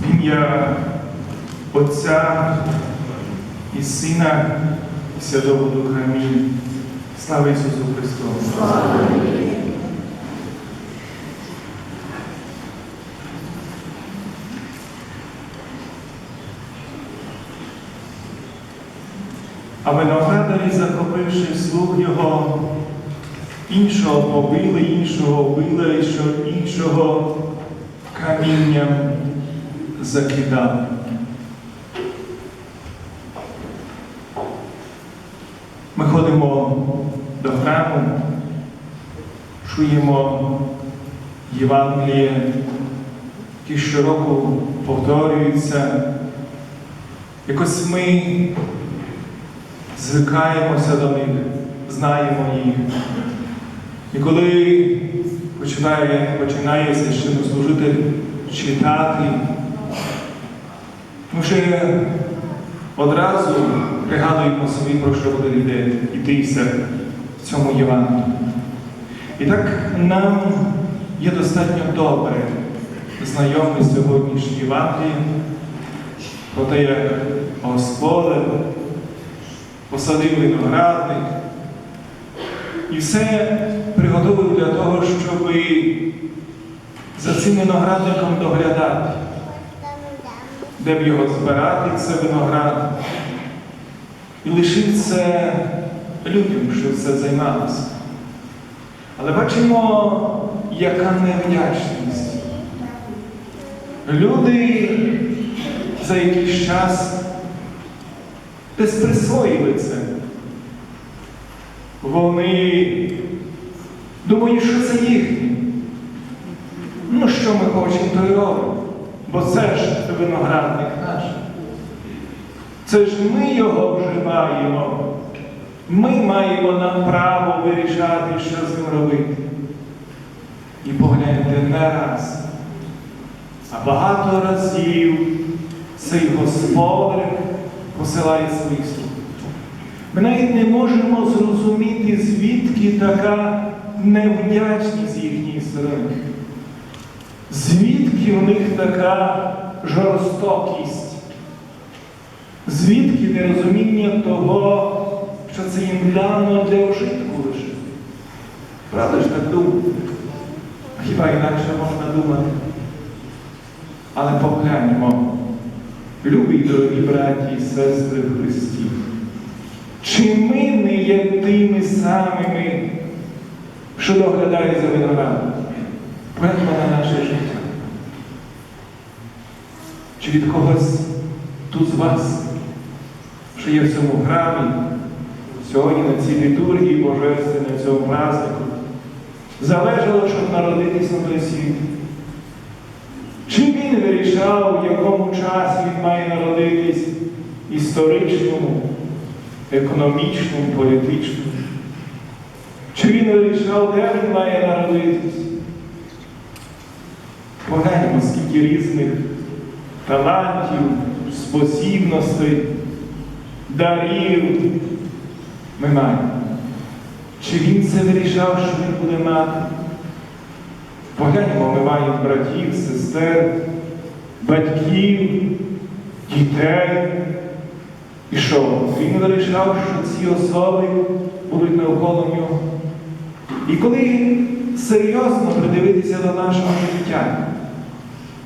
В ім'я Отця і Сина і Святого Духа. Амінь. Слава Ісусу Христу! А виноградарі, захопивши слуг його, іншого побили, іншого вбили, що іншого камінням закидали. Ми ходимо до храму, чуємо Євангеліє, які щороку повторюються. Якось ми звикаємося до них, знаємо їх. І коли починає, починає священнослужитель читати, ми вже одразу пригадуємо собі, про що буде йде йтися в цьому Євангелії. І так нам є достатньо добре знайомі сьогоднішні Євангелії про те, як Господь посадив виноградник і все приготовив для того, щоб за цим виноградником доглядати, де б його збирати, це виноград, і лишив це людям, що це займалося. Але бачимо, яка невдячність. Люди за якийсь час десь присвоїли це. Вони думають, що це їхнє. Ну, що ми хочемо, то й робимо. Бо це ж виноградник наш. Це ж ми його вживаємо. Ми маємо нам право вирішати, що з ним робити. І погляньте не раз, а багато разів цей господар посилає своїх слуг. Ми навіть не можемо зрозуміти, звідки така невдячність їхньої сторони. Звідки в них така жорстокість? Звідки нерозуміння того, що це їм дано для ожитку лише? Правда ж так думати? Хіба інакше можна думати? Але погляньмо, любі дорогі браті і сестри в Христі, чи ми не є тими самими, що доглядає за виноградом? На наше життя. Чи від когось тут з вас, що є в цьому храмі, сьогодні на цій літургії Божественній, на цьому празднику, залежало, щоб народитись на той світ? Чи він вирішав, в якому часі він має народитись історичному, економічному, політичному? Чи він вирішав, де він має народитись? Погляньмо, скільки різних талантів, спосібностей, дарів ми маємо. Чи він це вирішав, що він буде мати? Погляньмо, ми маємо братів, сестер, батьків, дітей. І що? Він вирішав, що ці особи будуть навколо нього. І коли серйозно придивитися до нашого життя,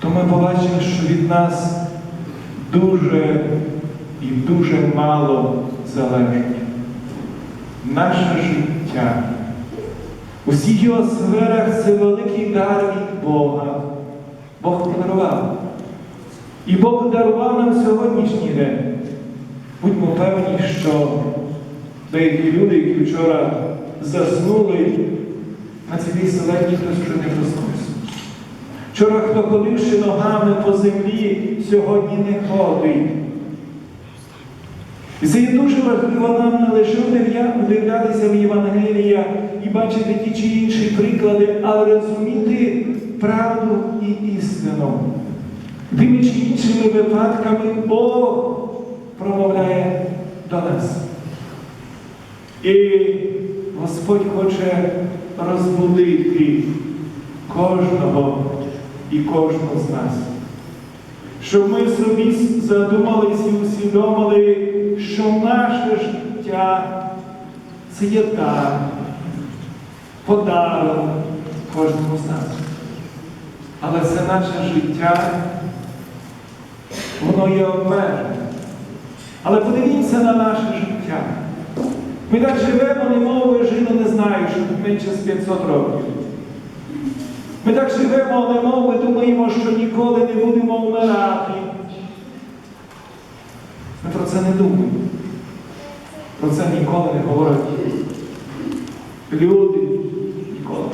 то ми побачимо, що від нас дуже і дуже мало залежить. Наше життя. У його сферах це великий дар від Бога. Бог подарував. І Бог дарував нам сьогоднішній день. Будьмо певні, що деякі люди, які вчора заснули, на цій столетті хтось вже не проснувся. Вчора, хто ходивши ногами по землі, сьогодні не ходить. І це є дуже важливо нам не лише вдивлятися в Євангелія і бачити ті чи інші приклади, але розуміти правду і істину. Тими чи іншими випадками Бог промовляє до нас. І Господь хоче розбудити кожного і кожного з нас. щоб ми собі задумались і усвідомили, що наше життя це є дар, подарунок кожному з нас. Але це наше життя, воно є обмежене. Але подивіться на наше життя. Ми так живемо, немов би жили, не знаю, що менше з 500 років. Ми так живемо, немов би думаємо, що ніколи не будемо вмирати. Ми про це не думаємо. Про це ніколи не говорять. Люди ніколи.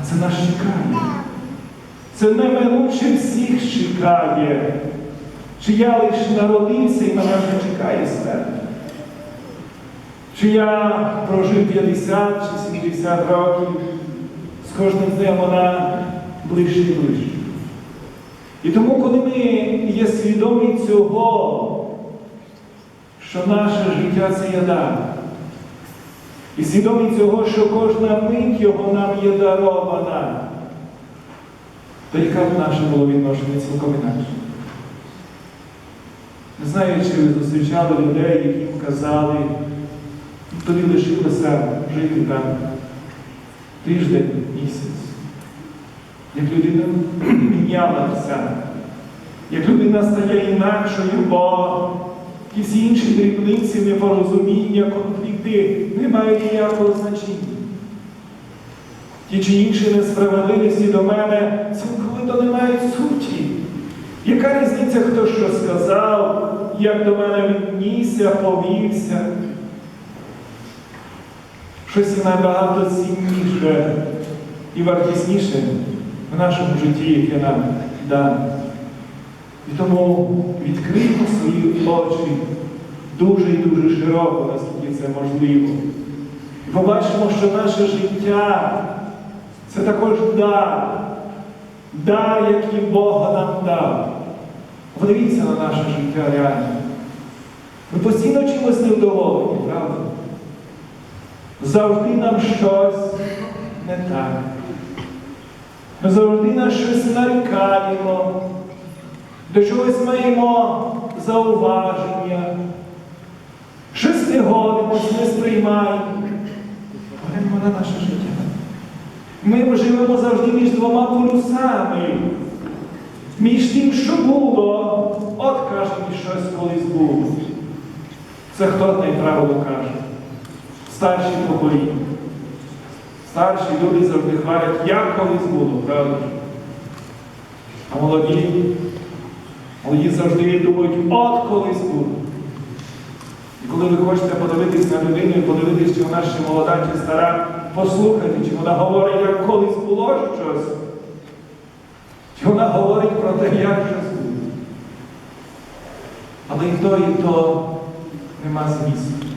А це нас чекає. Це неминуче всіх чекає. Чи я лише народився і мене вже чекає смерть? Чи я прожив 50 чи 70 років, кожним днем вона ближче і ближче. І тому, коли ми є свідомі цього, що наше життя це є дар, і свідомі цього, що кожна мить його нам є дарована, то яка б наше було відношення цілком інакше? Не знаю, чи ви зустрічали людей, яким казали, «Ну, тобі лишилося жити там тиждень, місяць. Як людина мінялася, як людина стає інакшою, бо ті всі інші дрібниці, непорозуміння, конфлікти не мають ніякого значення. Ті чи інші несправедливості до мене цілковито не мають суті. Яка різниця, хто що сказав, як до мене віднісся, повівся? Щось набагато цінніше і вартісніше в нашому житті, яке нам дано. І тому відкриємо свої очі дуже і дуже широко, наскільки це можливо. І побачимо, що наше життя це також дар, дар, який Бог нам дав. Подивіться на наше життя реально. Ми постійно чимось невдоволені, правда? Завжди нам щось не так. Ми завжди на щось нарікаємо, до чогось маємо зауваження, щось не годимось, не сприймаємо. Погляньмо на наше життя. Ми живемо завжди між двома полюсами. Між тим, що було, от каже, і щось колись було. Це хто найправило каже? Старші покоління. Старші люди завжди хвалять, як колись було, правда? А молоді, молоді завжди думають, от колись було. І коли ви хочете подивитись на людину і подивитись, чи вона ще молода, чи стара, послухайте, чи вона говорить, як колись було щось. Чи вона говорить про те, як щось буде. Але і то, і то нема змісту.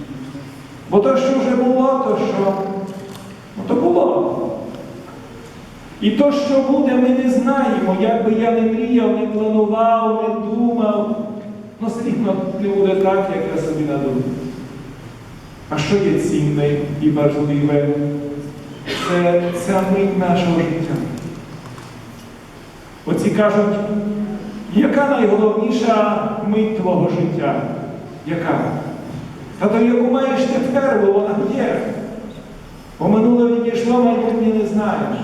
Бо то, що вже було, то що? То було. І то, що буде, ми не знаємо. Як би я не мріяв, не планував, не думав, ну все не буде так, як я собі надумав. А що є цінне і важливе? Це ця мить нашого життя. Оці кажуть, яка найголовніша мить твого життя? Яка? Та то яку маєш тепер, бо вона є. Бо минуле відійшло, майбутнє не знаєш.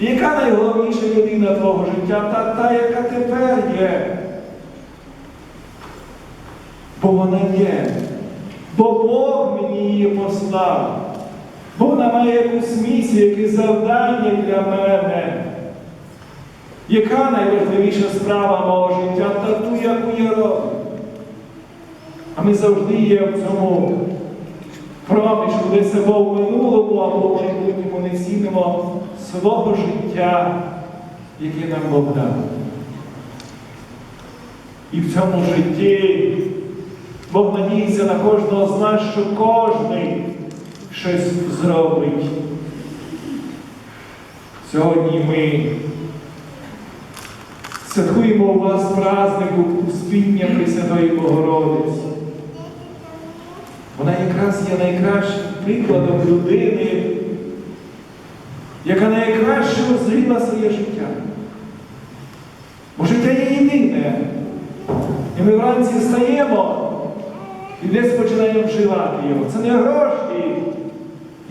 І яка найголовніша людина твого життя? Та та, яка тепер є. Бо вона є. Бо Бог мені її послав. Бо вона має якусь місію, якесь завдання для мене. Яка найважливіша справа мого життя та ту, яку я роблю? А ми завжди є в цьому проміжку, десь або в минулому, або в майбутньому не цінимо свого життя, яке нам Бог дав. І в цьому житті Бог надіється на кожного з нас, що кожен щось зробить. Сьогодні ми святкуємо у вас празднику Успіння Пресвятої Богородиці. Вона якраз є найкращим прикладом людини, яка найкраще озріла своє життя. Бо життя є єдине. І ми вранці встаємо і десь починаємо вживати його. Це не гроші,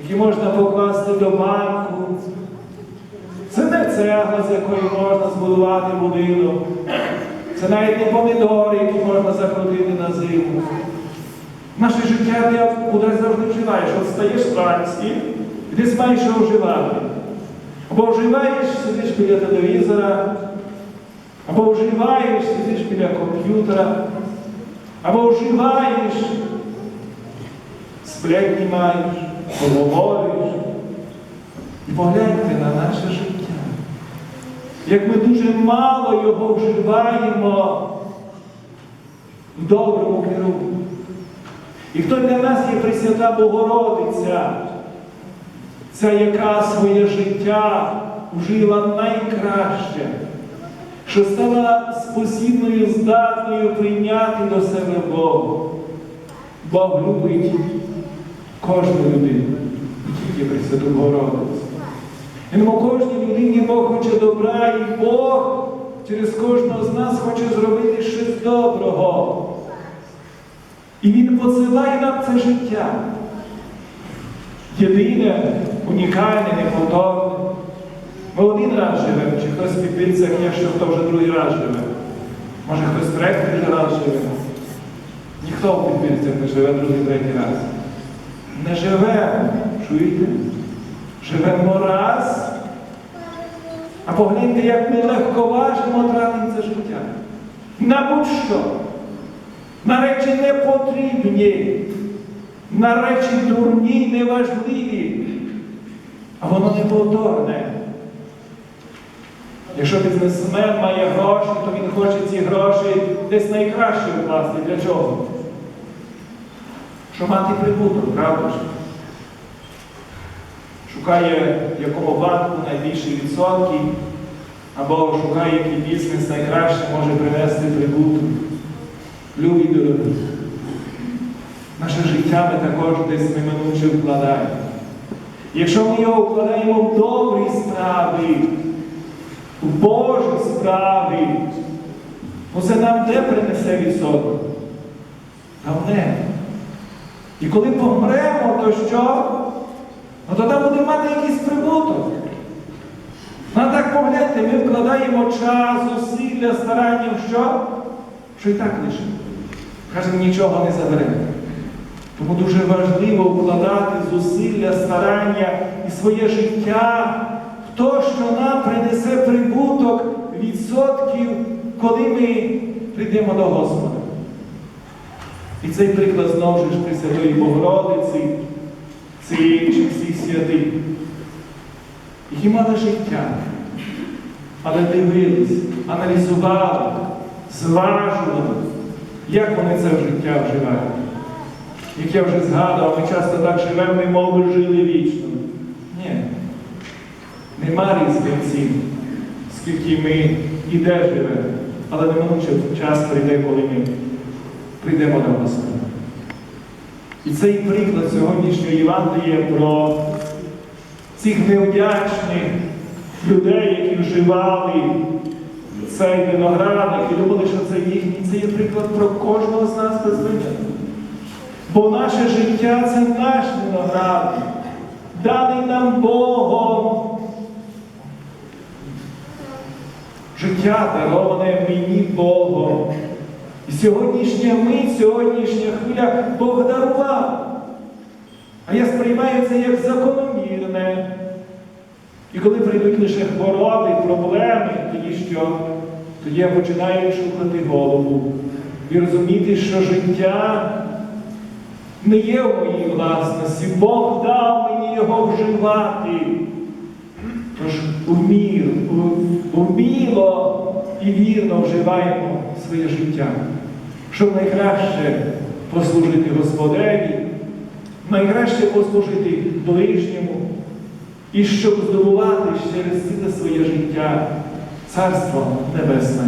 які можна покласти до банку. Це не цегла, з якої можна збудувати будинок. Це навіть не помідори, які можна закрутити на зиму. Наше життя ти куди завжди вживаєш. От стаєш вранці, і десь маєш його вживати. Або вживаєш, сидиш біля телевізора, або вживаєш, сидиш біля комп'ютера, або вживаєш, сплетні маєш, поговориш. І погляньте на наше життя. Як ми дуже мало його вживаємо в доброму керунку. І хто для нас є Пресвята Богородиця, ця яка своє життя вжила найкраще, що стала спосібною, здатною прийняти до себе Бога. Бог любить кожну людину, тільки Пресвяту Богородицю. І кожній людині Бог хоче добра, і Бог через кожного з нас хоче зробити щось доброго. І Він посилає нам це життя. Єдине, унікальне, неповторне. Ми один раз живемо, чи хтось в підпільцях є, що хто вже другий раз живе. Може хтось третій вже раз живе. Ніхто в підпільцях не живе другий, третій раз. Не живемо, чуєте? Живемо раз. А погляньте, як ми легковажно тратимо це життя. На будь-що. На речі непотрібні, на речі дурні, неважливі, а воно неповторне. Якщо бізнесмен має гроші, то він хоче ці гроші десь найкраще вкласти. Для чого? Щоб мати прибуток, правда ж? Шукає, в якому банку найбільші відсотки, або шукає, який бізнес найкраще може принести прибуток. Любі дорогі. Наше життя ми також десь неминуче вкладаємо. Якщо ми його вкладаємо в добрі справи, в Божі справи, то це нам де принесе відсоток? Там не. І коли помремо, то що? Ну то там будемо мати якийсь прибуток. Ну так погляньте, ми вкладаємо час, зусилля, старання що? Що і так лишимо. Каже, нічого не заберемо. Тому дуже важливо вкладати зусилля, старання і своє життя в те, що нам принесе прибуток відсотків, коли ми прийдемо до Господа. І цей приклад знову ж Пресвятої Богородиці, цієї всіх святих, які мали життя, але дивились, аналізували, зважували, як вони це в життя вживають. Як я вже згадував, ми часто так живемо, мов би жили вічно. Ні. Нема різниці, скільки ми і де живемо, але неминуче час прийде, коли ми прийдемо до Господа. І цей приклад сьогоднішньої Євангелія про цих невдячних людей, які вживали цей виноградник і думали, що це їхній, це є приклад про кожного з нас без. Бо наше життя це наш виноградник, даний нам Богом. Життя дароване мені Богом. І сьогоднішня мить, сьогоднішня хвиля Бог дарував. А я сприймаю це як закономірне. І коли прийдуть лише хвороби, проблеми, тоді що? Тоді я починаю шукати голову і розуміти, що життя не є в моїй власності. Бог дав мені його вживати. Тож умір, уміло і вірно вживаємо своє життя, щоб найкраще послужити Господеві, найкраще послужити ближньому і щоб здобувати через ціле своє життя Царство Небесне.